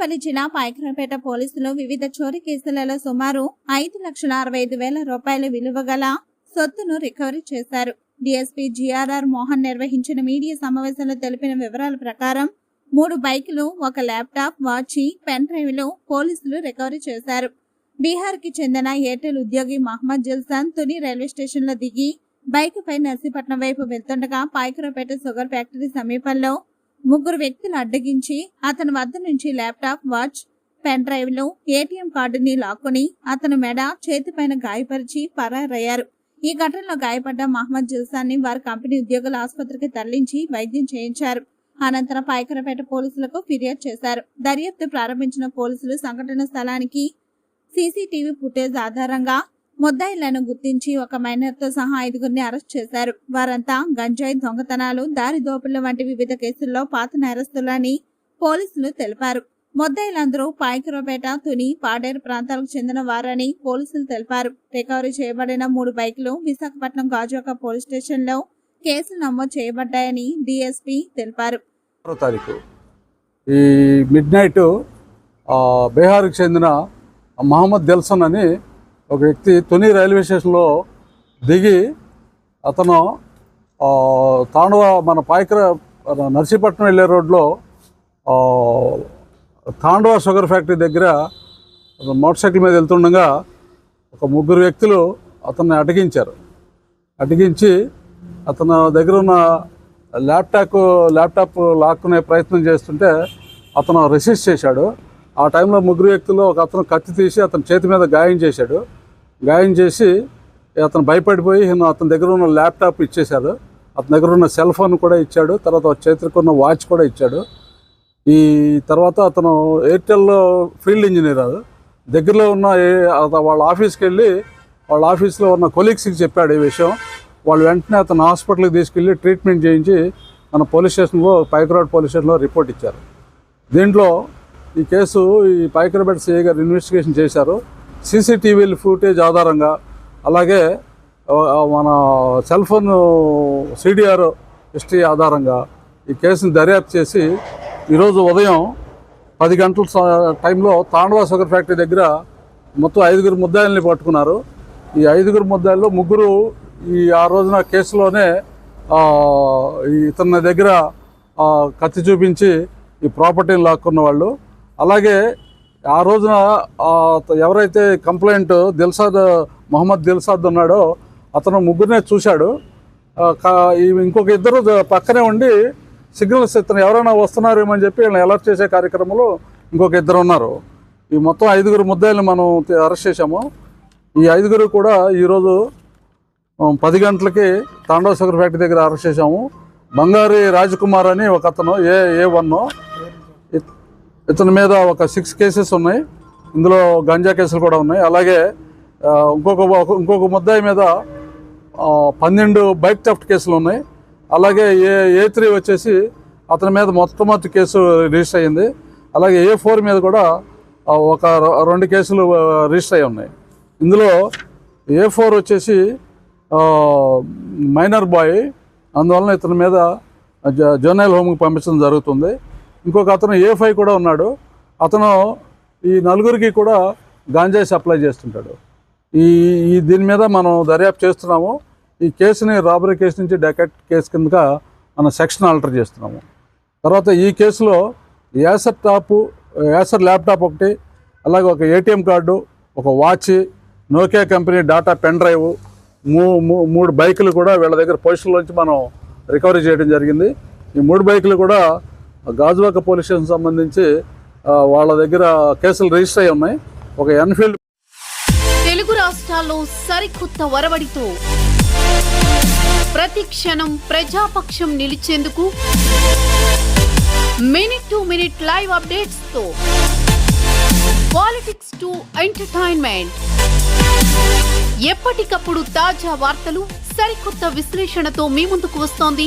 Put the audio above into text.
అనపలి జిల్లా పాయకరపేట పోలీసులు వివిధ చోరీ కేసులలో సుమారు ఐదు లక్షల అరవై ఐదు వేల రూపాయల విలువ గల సొత్తును రికవరీ చేశారు. డిఎస్పీ జిఆర్ఆర్ మోహన్ నిర్వహించిన మీడియా సమావేశంలో తెలిపిన వివరాల ప్రకారం మూడు బైకులు ఒక ల్యాప్టాప్ వాచి పెన్ డ్రైవ్లు పోలీసులు రికవరీ చేశారు. బీహార్కి చెందిన ఎయిర్టెల్ ఉద్యోగి మహమ్మద్ జిల్సాన్ తుని రైల్వే స్టేషన్లో దిగి బైక్ పై నర్సీపట్నం వైపు వెళ్తుండగా పాయకరపేట షుగర్ ఫ్యాక్టరీ సమీపంలో ముగ్గురు వ్యక్తులు అడ్డగించి అతని వద్ద నుంచి ల్యాప్టాప్ వాచ్ పెన్ డ్రైవ్లు ఏటీఎం కార్డుని లాక్కుని అతను మెడ చేతిపైన గాయపరిచి పరారయ్యారు. ఈ ఘటనలో గాయపడ్డ మహమ్మద్ జిల్సాన్ని వారి కంపెనీ ఉద్యోగుల ఆసుపత్రికి తరలించి వైద్యం చేయించారు. అనంతరం పాయకరపేట పోలీసులకు ఫిర్యాదు చేశారు. దర్యాప్తు ప్రారంభించిన పోలీసులు సంఘటన స్థలానికి సీసీటీవీ ఫుటేజ్ ఆధారంగా ముద్దాయిలను గుర్తించి ఒక మైనర్తో సహా ఐదుగురిని అరెస్ట్ చేశారు. వారంతా గంజాయి దొంగతనాలు దారి వంటి వివిధ కేసుల్లో పాత నేరస్తులని పోలీసులు తెలిపారు. ముద్దాయిలందరూ పాయకరపేట తుని పాడేరు ప్రాంతాలకు చెందిన వారని పోలీసులు తెలిపారు. రికవరీ చేయబడిన మూడు బైకులు విశాఖపట్నం గాజువాక పోలీస్ స్టేషన్లో కేసులు నమోదు చేయబడ్డాయని డిఎస్పి తెలిపారు. తారీఖు. ఈ మిడ్ నైట్ బీహార్కి చెందిన మహమ్మద్ దెల్సన్ అని ఒక వ్యక్తి తుని రైల్వే స్టేషన్లో దిగి అతను ఆ, తాండవ మన పాయకర నర్సీపట్నం వెళ్ళే రోడ్లో తాండవ షుగర్ ఫ్యాక్టరీ దగ్గర మోటార్ సైకిల్ మీద వెళ్తుండగా ఒక ముగ్గురు వ్యక్తులు అతన్ని అటగించారు అటగించి అతను దగ్గర ఉన్న ల్యాప్టాప్ ల్యాప్టాప్ లాక్కునే ప్రయత్నం చేస్తుంటే అతను రెసిస్ట్ చేశాడు. ఆ టైంలో ముగ్గురు వ్యక్తులు ఒక అతను కత్తి తీసి అతని చేతి మీద గాయం చేశాడు. గాయం చేసి అతను భయపడిపోయి అతని దగ్గర ఉన్న ల్యాప్టాప్ ఇచ్చేశాడు. అతని దగ్గర ఉన్న సెల్ ఫోన్ కూడా ఇచ్చాడు. తర్వాత చేతికి ఉన్న వాచ్ కూడా ఇచ్చాడు. ఈ తర్వాత అతను ఎయిర్టెల్లో ఫీల్డ్ ఇంజనీర్ అది దగ్గరలో ఉన్న ఏ- వాళ్ళ ఆఫీస్కి వెళ్ళి వాళ్ళ ఆఫీస్లో ఉన్న కొలీగ్స్కి చెప్పాడు ఈ విషయం. వాళ్ళు వెంటనే అతను హాస్పిటల్కి తీసుకెళ్ళి ట్రీట్మెంట్ చేయించి మన పోలీస్ స్టేషన్లో పైకరాడ్ పోలీస్ స్టేషన్లో రిపోర్ట్ ఇచ్చారు. దీంట్లో ఈ కేసు ఈ పైకరాబెడ్ సిఐ గారు ఇన్వెస్టిగేషన్ చేశారు. సీసీటీవీల ఫుటేజ్ ఆధారంగా అలాగే మన సెల్ ఫోన్ సిడిఆర్ హిస్టరీ ఆధారంగా ఈ కేసుని దర్యాప్తు చేసి ఈరోజు ఉదయం పది గంటల టైంలో తాండవ షుగర్ ఫ్యాక్టరీ దగ్గర మొత్తం ఐదుగురు ముద్దాయిల్ని పట్టుకున్నారు. ఈ ఐదుగురు ముద్దాయిల్లో ముగ్గురు ఈ ఆ రోజున కేసులోనే ఇతని దగ్గర కత్తి చూపించి ఈ ప్రాపర్టీని లాక్కున్న వాళ్ళు. అలాగే ఆ రోజున ఎవరైతే కంప్లైంట్ దిల్సాద్ మొహమ్మద్ దిల్సాద్ ఉన్నాడో అతను ముగ్గురినే చూశాడు. ఇంకొక ఇద్దరు పక్కనే ఉండి సిగ్నల్స్ ఇతను ఎవరైనా వస్తున్నారేమని చెప్పి వీళ్ళని అలర్ట్ చేసే కార్యక్రమంలో ఇంకొక ఇద్దరు ఉన్నారు. ఈ మొత్తం ఐదుగురు ముద్దాయిల్ని మనం అరెస్ట్ చేశాము. ఈ ఐదుగురు కూడా ఈరోజు పది గంటలకి తాండవ షుగర్ ఫ్యాక్టరీ దగ్గర అరెస్ట్ చేశాము. బంగారి రాజకుమార్ అని ఒక అతను ఏ ఏ వన్ ఇతని మీద ఒక సిక్స్ కేసెస్ ఉన్నాయి. ఇందులో గంజా కేసులు కూడా ఉన్నాయి. అలాగే ఇంకొక ఇంకొక ముద్దాయి మీద పన్నెండు బైక్ థెఫ్ట్ కేసులు ఉన్నాయి. అలాగే ఏ ఏ త్రీ వచ్చేసి అతని మీద మొట్టమొదటి కేసు రిజిస్టర్ అయ్యింది. అలాగే ఏ ఫోర్ మీద కూడా ఒక రెండు కేసులు రిజిస్టర్ అయి ఉన్నాయి. ఇందులో ఏ ఫోర్ వచ్చేసి మైనర్ బాయ్ అందువలన ఇతని మీద జ- జోనల్ హోమ్కి పంపించడం జరుగుతుంది. ఇంకొక అతను ఏ ఫైవ్ కూడా ఉన్నాడు. అతను ఈ నలుగురికి కూడా గాంజాయి సప్లై చేస్తుంటాడు. ఈ ఈ దీని మీద మనం దర్యాప్తు చేస్తున్నాము. ఈ కేసుని రాబరీ కేసు నుంచి డెకెట్ కేసు కిందగా మనం సెక్షన్ ఆల్టర్ చేస్తున్నాము. తర్వాత ఈ కేసులో యాసర్ టాపు యాసర్ ల్యాప్టాప్ ఒకటి అలాగే ఒక ఏటీఎం కార్డు ఒక watch Nokia company data pen drive మూ మూ- మూడు బైకులు కూడా వీళ్ళ దగ్గర పొజిషన్లోంచి మనం రికవరీ చేయడం జరిగింది. ఈ మూడు బైకులు కూడా గాజువాక పోలీస్ స్టేషన్ సంబంధించి వాళ్ళ దగ్గర కేసులు రిజిస్టర్ అయి ఉన్నాయి. ఒక ఎన్ఫీల్డ్ తెలుగు రాష్ట్రాల్లో సరికొత్త వరవడితో ప్రతి క్షణం ప్రజాపక్షం నిలిచేందుకు మినిట్ టు మినిట్ లైవ్ అప్డేట్స్తో పాలిటిక్స్ టు ఎంటర్టైన్మెంట్. ఎప్పటికప్పుడు తాజా వార్తలు సరికొత్త విశ్లేషణతో మీ ముందుకు వస్తోంది